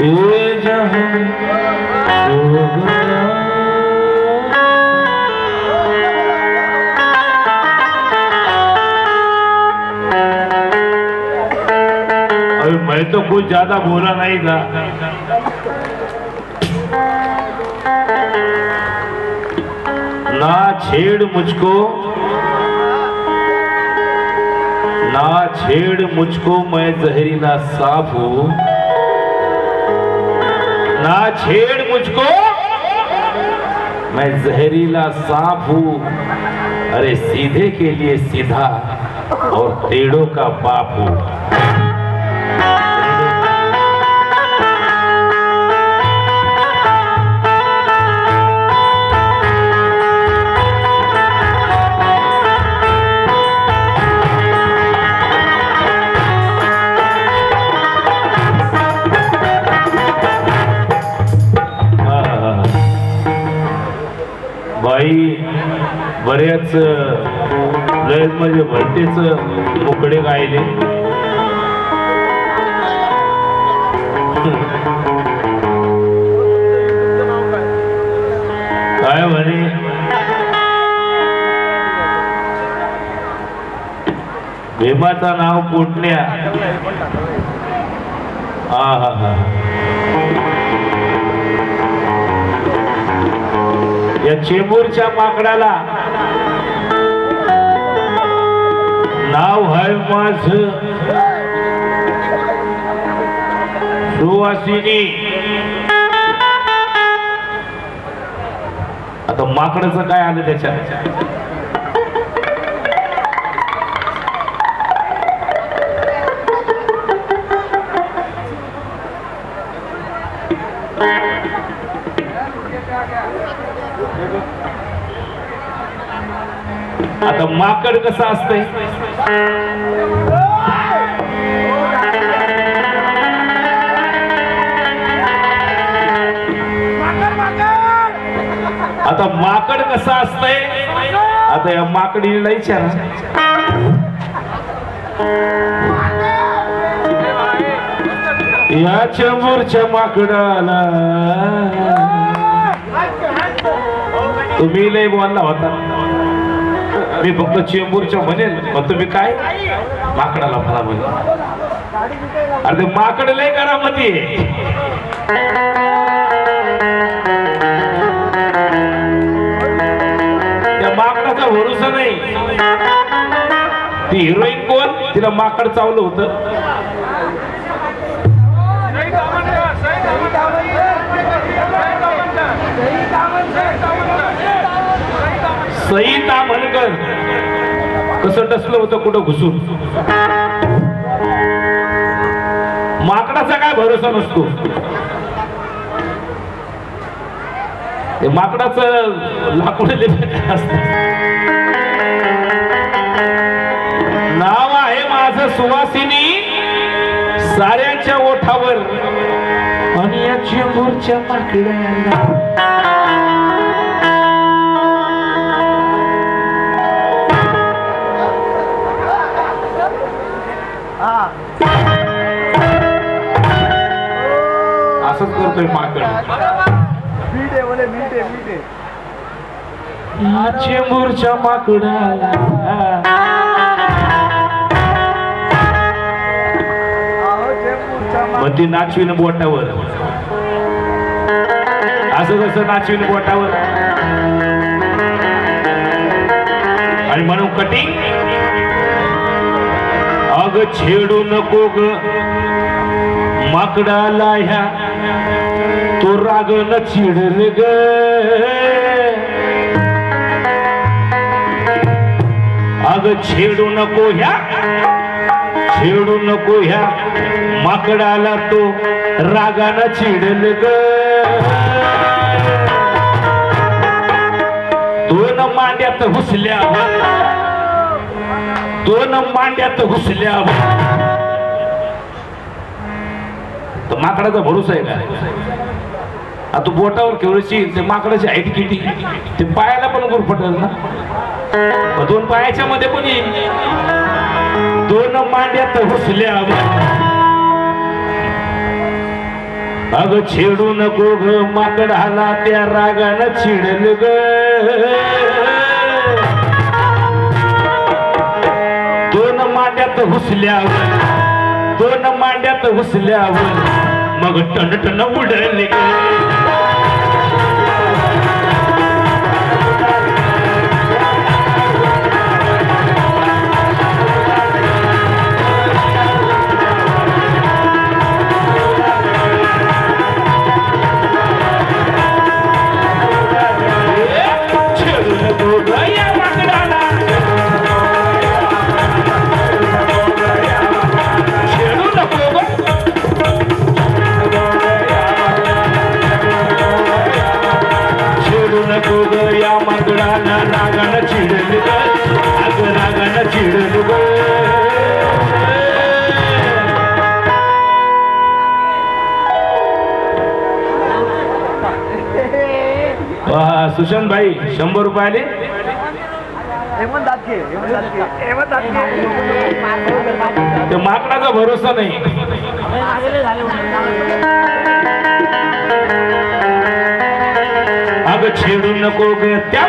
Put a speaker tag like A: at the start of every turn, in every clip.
A: अभी मैं तो कुछ ज़्यादा बोला नहीं था। ना छेड़ मुझको, ना छेड़ मुझको मैं जहरीला साफ़ हूँ। ना छेड़ मुझको मैं जहरीला सांप हूँ अरे सीधे के लिए सीधा और टेढ़ों का बाप हा. बाई बऱ्याच लयच म्हणजे भलतेच मोकडे गायले. काय म्हणे? भीमाचं नाव पोटण्या. हा हा हा. या चेंबूरच्या माकडाला नाव आहे माझ. सुवासिनी. आता माकडचं काय आलं त्याच्यात? तर माकड कसं असतंय? आता माकड कसं असतंय? आता या माकडीला विचारा या चंबूरच्या माकडाला. तुम्ही लय बोलला होता. मी फक्त चेंबूरच्या म्हणेल पण तुम्ही काय? माकडाला मला म्हणे अरे ते माकड लय करा मध्ये त्या माकडाचा भरोसा नाही. ती हिरोईन कोण? तिला माकड चावलं होतं. सईता म्हणकर कसं डसलं होतं कुठं घुसून? माकडाचा काय भरोसा नसतो. ते माकडाच लाकूड असत नाव आहे माझ सुवासिनी साऱ्याच्या ओठावर आणि या चेंबूरच्या चेंबूरच्या माकडाला. मग ती नाचवीन बोटावर. असं कसं नाचवीन बोटावर. आणि म्हणून कटिंग. अग छेडू नको ग. माकडाला ह्या. तो राग न चिडल ग. अग छेडू नको ह्या. छेडू नको ह्या. माकडाला तो रागानं चिडल ग. दोन मांड्यात घुसल्या दोन मांड्यात घुसल्या माकडाचा भरोसा आहे का? आता बोटावर केवळशी ते माकडाची हाईट किती? ते पायाला पण गुरफटल ना. मग दोन पायाच्या मध्ये पण येईल. दोन मांड्यात घुसल्या अग छेडू नको ग माकडाला त्या रागानं छिडल ग. दोन मांड्यात घुसल्या दोन मांड्यात घुसल्यावर मग टन टन उडले छेडून सुशांत भाई शंभर रुपये आले
B: हेमंत दातके हेमंत दातके हेमंत दातके
A: ते माकडाचा भरोसा नाही. अग छेडू नको ग त्या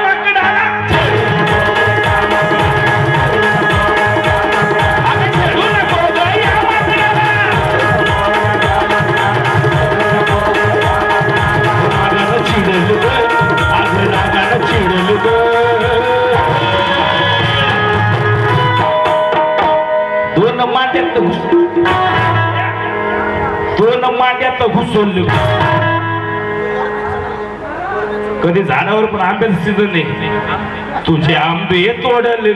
A: दोन मांड्यात घुसवलं कधी झाडावर पण आंब्याचं सीझन नाही तुझे आंबे तोडले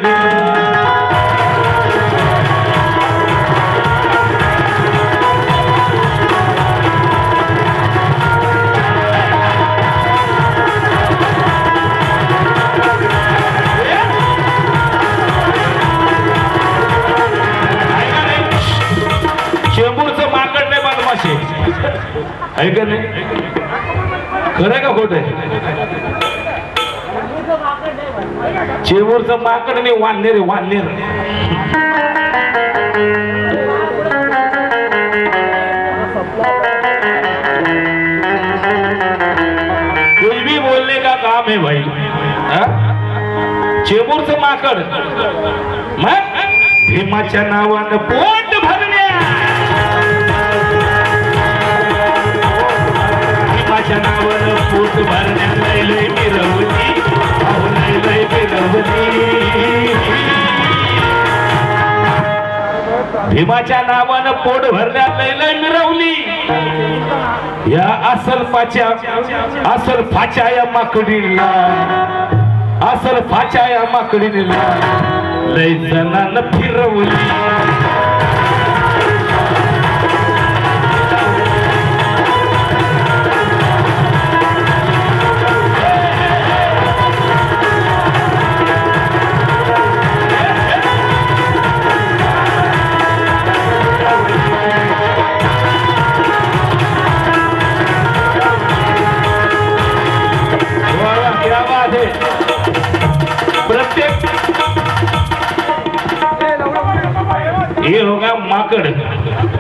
A: चेंबूरचं माकड नाही वाननेर आहे, वाननेर कोई भी बोलने का काम है भाई। हा? चेंबूरचं माकड। मग? भीमाच्या नावानं पोट भरण्या. भीमाच्या नावानं पोट भरण्या. लय भीमाच्या नावानं पोट भरण्यात लय मिरवली या असल फाच्या असल फाच्या या माकडीला. असल फाच्या या माकडीला. लय जणांना फिरवली. हे होगा माकड